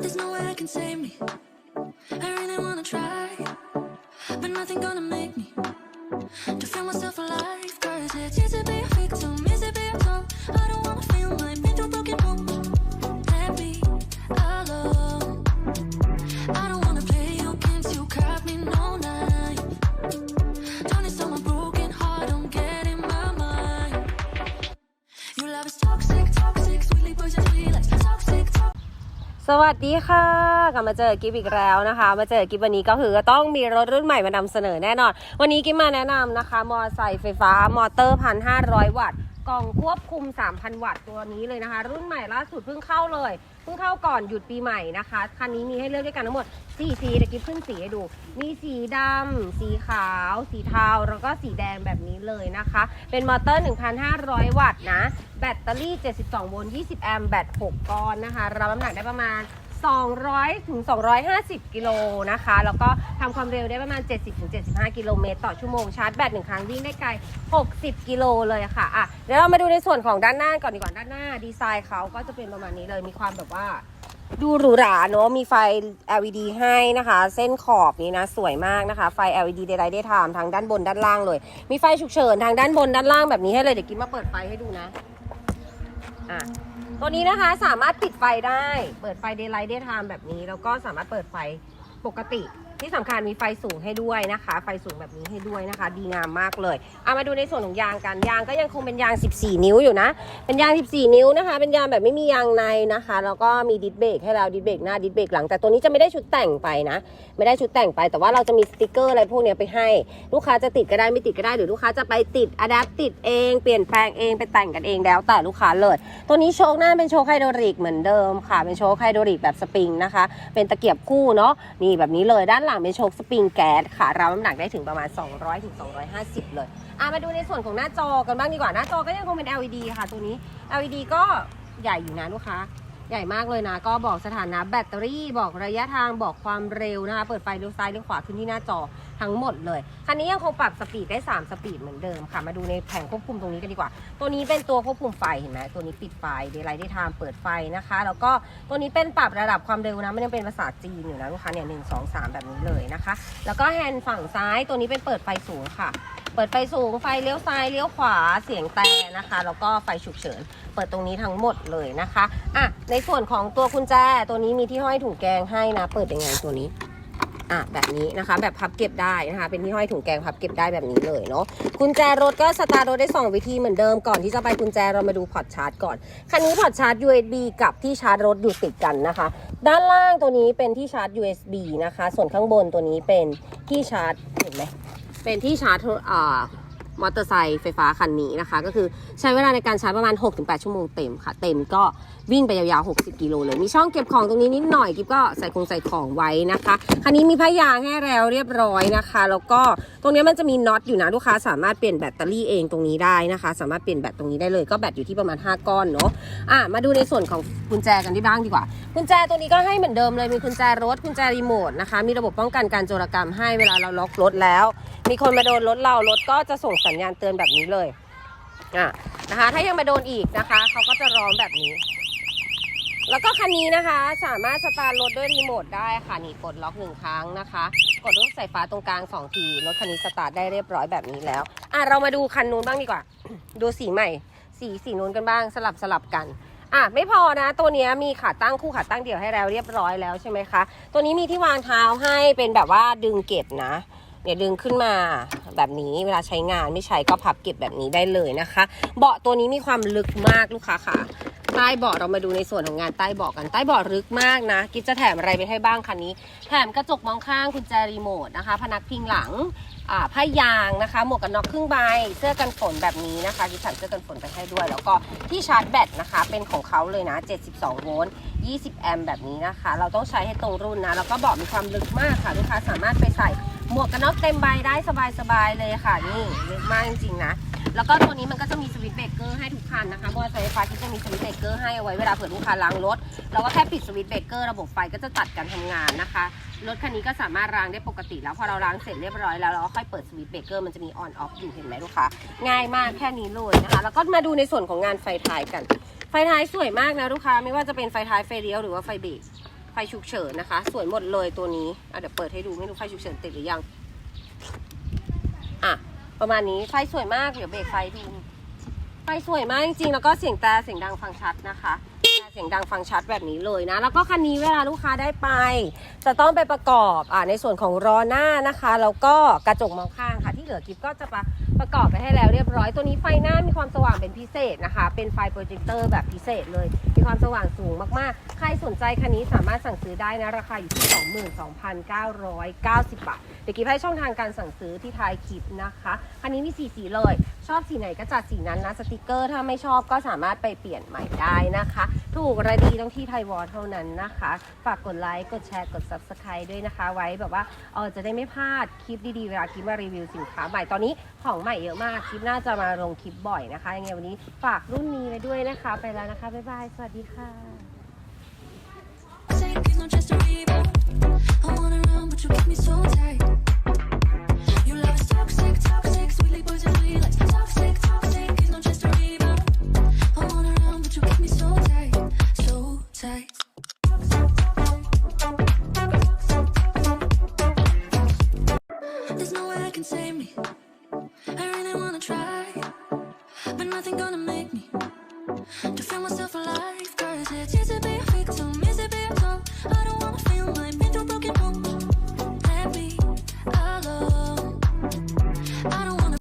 There's no way I can save me. I really wanna try, but nothing gonna make วัสดีค่ะกลับมาเจอกิฟอีกแล้วนะคะ มาเจอกิฟวันนี้ก็คือต้องมีรถรุ่นใหม่มานำเสนอแน่นอน วันนี้กิฟมาแนะนำนะคะ มอเตอร์ไซค์ไฟฟ้ามอเตอร์พันห้าร้อยวัตต์กล่องควบคุม 3,000 วัตต์ตัวนี้เลยนะคะ รุ่นใหม่ล่าสุดเพิ่งเข้าเลย เพิ่งเข้าก่อนหยุดปีใหม่นะคะ คันนี้มีให้เลือกด้วยกันทั้งหมด4สีเดี๋ยวกิ๊บขึ้นสีให้ดู มีสีดำ สีขาว สีเทา แล้วก็สีแดงแบบนี้เลยนะคะ เป็นมอเตอร์ 1,500 วัตต์นะ แบตเตอรี่ 72 โวลต์ 20 แอมป์ แบต 6 ก้อนนะคะ รับน้ำหนักได้ประมาณ 200ถึง250 กิโลนะคะ แล้วก็ทำความเร็วได้ประมาณ 70ถึง75 กิโลเมตรต่อชั่วโมงชาร์จแบตหนึ่งครั้งวิ่งได้ไกล 60 กิโลเลยค่ะอะเดี๋ยวเรามาดูในส่วนของด้านหน้าก่อนดีกว่าด้านหน้าดีไซน์เขาก็จะเป็นประมาณนี้เลยมีความแบบว่าดูหรูหราเนอะมีไฟ LED ให้นะคะ เส้นขอบนี้นะสวยมากนะคะ ไฟ LED Daylight Daytime ทางด้านบนด้านล่างเลย มีไฟฉุกเฉินทางด้านบนด้านล่างแบบนี้ให้เลยเดี๋ยวกินมาเปิดไฟให้ดูนะ อะตัวนี้นะคะสามารถปิดไฟได้ เปิดไฟ Daylight Daytime แบบนี้ แล้วก็สามารถเปิดไฟปกติ ที่สำคัญมีไฟสูงให้ด้วยนะคะ ไฟสูงแบบนี้ให้ด้วยนะคะ ดีงามมากเลยเอามาดูในส่วนของยางกันยางก็ยังคงเป็นยาง 14 นิ้วอยู่นะ เป็นยาง 14 นิ้วนะคะ เป็นยางแบบไม่มียางในนะคะ แล้วก็มีดิสเบรกให้เราดิสเบรกหน้าดิสเบรกหลังแต่ตัวนี้จะไม่ได้ชุดแต่งไปนะ ไม่ได้ชุดแต่งไป แต่ว่าเราจะมีสติกเกอร์อะไรพวกนี้ไปให้ ลูกค้าจะติดก็ได้ไม่ติดก็ได้หรือลูกค้าจะไปติดอะแดปติดเองเปลี่ยนแปลงเองไปแต่งกันเองแล้วแต่ลูกค้าเลย ตัวนี้โชคหน้าเป็นโชคไฮโดรลิกเหมือนเดิมค่ะ เป็นโชคไฮโดริกแบบสปริงนะคะ เป็นตะเกียบคู่เนาะนี่แบบนี้เลยด้านหลังเป็นโชคสปริงแก๊สค่ะรับน้ำหนักได้ถึงประมาณ 200ถึง250 เลยอะมาดูในส่วนของหน้าจอกันบ้างดีกว่าหน้าจอก็ยังคงเป็น LED ค่ะ ตัวนี้ LED ก็ใหญ่อยู่นะลูกค้า ใหญ่มากเลยนะ ก็บอกสถานะแบตเตอรี่บอกระยะทางบอกความเร็วนะคะ เปิดไฟเลี้ยวซ้ายเลี้ยวขวาขึ้นที่หน้าจอทั้งหมดเลย คันนี้ยังคงปรับสปีดได้ 3 สปีดเหมือนเดิมค่ะ มาดูในแผงควบคุมตรงนี้กันดีกว่า ตัวนี้เป็นตัวควบคุมไฟเห็นไหมตัวนี้ปิดไฟเดย์ไลท์ได้ทามเปิดไฟนะคะ แล้วก็ตัวนี้เป็นปรับระดับความเร็วนะมันยังเป็นภาษาจีนอยู่นะลูกค้าเนี่ยหนึ่งสองสามแบบนี้เลยนะคะ แล้วก็แฮนด์ฝั่งซ้ายตัวนี้เป็นเปิดไฟสูงค่ะ เปิดไฟสูงไฟเลี้ยวซ้ายเลี้ยวขวาเสียงแต่นะคะแล้วก็ไฟฉุกเฉิน เปิดตรงนี้ทั้งหมดเลยนะคะอะในส่วนของตัวกุญแจตัวนี้มีที่ห้อยถุงแกงให้นะ เปิดยังไงตัวนี้อะแบบนี้นะคะแบบพับเก็บได้นะคะ เป็นที่ห้อยถุงแกงพับเก็บได้แบบนี้เลยเนาะกุญแจรถก็สตาร์ทรถได้สองวิธีเหมือนเดิมก่อนที่จะไปกุญแจเรามาดูพอร์ตชาร์จก่อน คันนี้พอร์ตชาร์จ USB กับที่ชาร์จรถอยู่ติดกันนะคะ ด้านล่างตัวนี้เป็นที่ชาร์จ USB นะคะ ส่วนข้างบนตัวนี้เป็นที่ชาร์จเห็นไหม เป็นที่ชาร์จโทรอ่ามอเตอร์ไซค์ไฟฟ้าคันนี้นะคะ ก็คือใช้เวลาในการชาร์จประมาณ 6-8 ชั่วโมงเต็มค่ะ เต็มก็วิ่งไปยาวๆ 60 กิโลเลย มีช่องเก็บของตรงนี้นิดหน่อยกิ๊บก็ใส่คงใส่ของไว้นะคะ คันนี้มีพายางให้แล้วเรียบร้อยนะคะ แล้วก็ตรงนี้มันจะมีน็อตอยู่นะลูกค้า สามารถเปลี่ยนแบตเตอรี่เองตรงนี้ได้นะคะ สามารถเปลี่ยนแบตตรงนี้ได้เลย ก็แบตอยู่ที่ประมาณ 5 ก้อนเนาะอะมาดูในส่วนของกุญแจกันที่บ้างดีกว่า กุญแจตัวนี้ก็ให้เหมือนเดิมเลย มีกุญแจรถกุญแจรีโมทนะคะ มีระบบป้องกันการโจรกรรมให้เวลาเราล็อกรถแล้ว มีคนมาโดนรถเรารถก็จะส่งสัญญาณเตือนแบบนี้เลยอะนะคะ ถ้ายังมาโดนอีกนะคะเขาก็จะร้องแบบนี้ แล้วก็คันนี้นะคะสามารถสตาร์ทรถด้วยรีโมทได้ค่ะนี่ปลดล็อกหนึ่งครั้งนะคะ กดลูกสายฟ้าตรงกลางสองทีรถคันนี้สตาร์ทได้เรียบร้อยแบบนี้แล้วอะเรามาดูคันนู้นบ้างดีกว่า ดูสีใหม่ สีสีนู้นกันบ้างสลับสลับกันอะไม่พอนะตัวนี้มีขาตั้งคู่ขาตั้งเดี่ยวให้แล้วเรียบร้อยแล้วใช่ไหมคะ ตัวนี้มีที่วางเท้าให้เป็นแบบว่าดึงเก็บนะ เดี๋ยวดึงขึ้นมาแบบนี้เวลาใช้งานไม่ใช้ก็พับเก็บแบบนี้ได้เลยนะคะ เบาะตัวนี้มีความลึกมากลูกค้าค่ะใต้เบาะเรามาดูในส่วนของงานใต้เบาะกันใต้เบาะลึกมากนะ กิฟจะแถมอะไรไปให้บ้างคันนี้ แถมกระจกมองข้างกุญแจรีโมทนะคะ พนักพิงหลังผ้ายางนะคะ หมวกกันน็อกครึ่งใบ เสื้อกันฝนแบบนี้นะคะกิฟใส่เสื้อกันฝนไปให้ด้วย แล้วก็ที่ชาร์จแบตนะคะ เป็นของเขาเลยนะ 72 โวลต์ 20 แอมป์แบบนี้นะคะ เราต้องใช้ให้ตรงรุ่นนะ แล้วก็เบาะมีความลึกมากค่ะ ลูกค้าสามารถไปใส่ หมวกกันน็อกเต็มใบได้สบายๆเลยค่ะ นี่ลึกมากจริงๆนะ แล้วก็ตัวนี้มันก็จะมีสวิตช์เบรกเกอร์ให้ทุกคันนะคะมอเตอร์ไซค์ไฟฟ้าที่จะมีสวิตช์เบรกเกอร์ให้เอาไว้เวลาเผื่อลูกค้าล้างรถ เราก็แค่ปิดสวิตช์เบรกเกอร์ระบบไฟก็จะตัดการทำงานนะคะ รถคันนี้ก็สามารถล้างได้ปกติแล้วพอเราล้างเสร็จเรียบร้อยแล้วเราก็ค่อยเปิดสวิตช์เบรกเกอร์มันจะมีออนออฟอยู่เห็นไหมลูกค้าง่ายมากแค่นี้เลยนะคะ แล้วก็มาดูในส่วนของงานไฟท้ายกัน ไฟท้ายสวยมากนะลูกค้าไม่ว่าจะเป็นไฟท้ายไฟเลี้ยวหรือว่าไฟเบรก ไฟฉุกเฉินนะคะ สวยหมดเลยตัวนี้อะเดี๋ยวเปิดให้ดูไม่รู้ไฟฉุกเฉินติดหรือยัง อะ ประมาณนี้ไฟสวยมากเดี๋ยวเบรกไฟดูไฟสวยมากจริงๆแล้วก็เสียงแต่เสียงดังฟังชัดนะคะเสียงดังฟังชัดแบบนี้เลยนะ แล้วก็คันนี้เวลาลูกค้าได้ไป จะต้องไปประกอบอ่าในส่วนของล้อหน้านะคะ แล้วก็กระจกมองข้างค่ะ ที่เหลือกิฟก็จะ ประกอบไปให้แล้วเรียบร้อย ตัวนี้ไฟหน้ามีความสว่างเป็นพิเศษนะคะ เป็นไฟโปรเจคเตอร์แบบพิเศษเลย มีความสว่างสูงมากๆ ใครสนใจคันนี้สามารถสั่งซื้อได้นะ ราคาอยู่ที่ 22,990 บาท เดี๋ยวกิฟให้ช่องทางการสั่งซื้อที่ท้ายคลิปนะคะ คันนี้มีสีสีเลย ชอบสีไหนก็จัดสีนั้นนะสติกเกอร์ ถ้าไม่ชอบก็สามารถไปเปลี่ยนใหม่ได้นะคะ ถูกระดีต้องที่ไทยวอลเท่านั้นนะคะ ฝากกดไลค์กดแชร์กด subscribe ด้วยนะคะ ไว้แบบว่าเออจะได้ไม่พลาดคลิปดีๆเวลาคลิปมารีวิวสินค้าใหม่ตอนนี้ของใหม่เยอะมาก คลิปน่าจะมาลงคลิปบ่อยนะคะ ยังไงวันนี้ฝากรุ่นนี้ไว้ด้วยนะคะ ไปแล้วนะคะ บ๊ายบาย สวัสดีค่ะ make me to feel myself alive.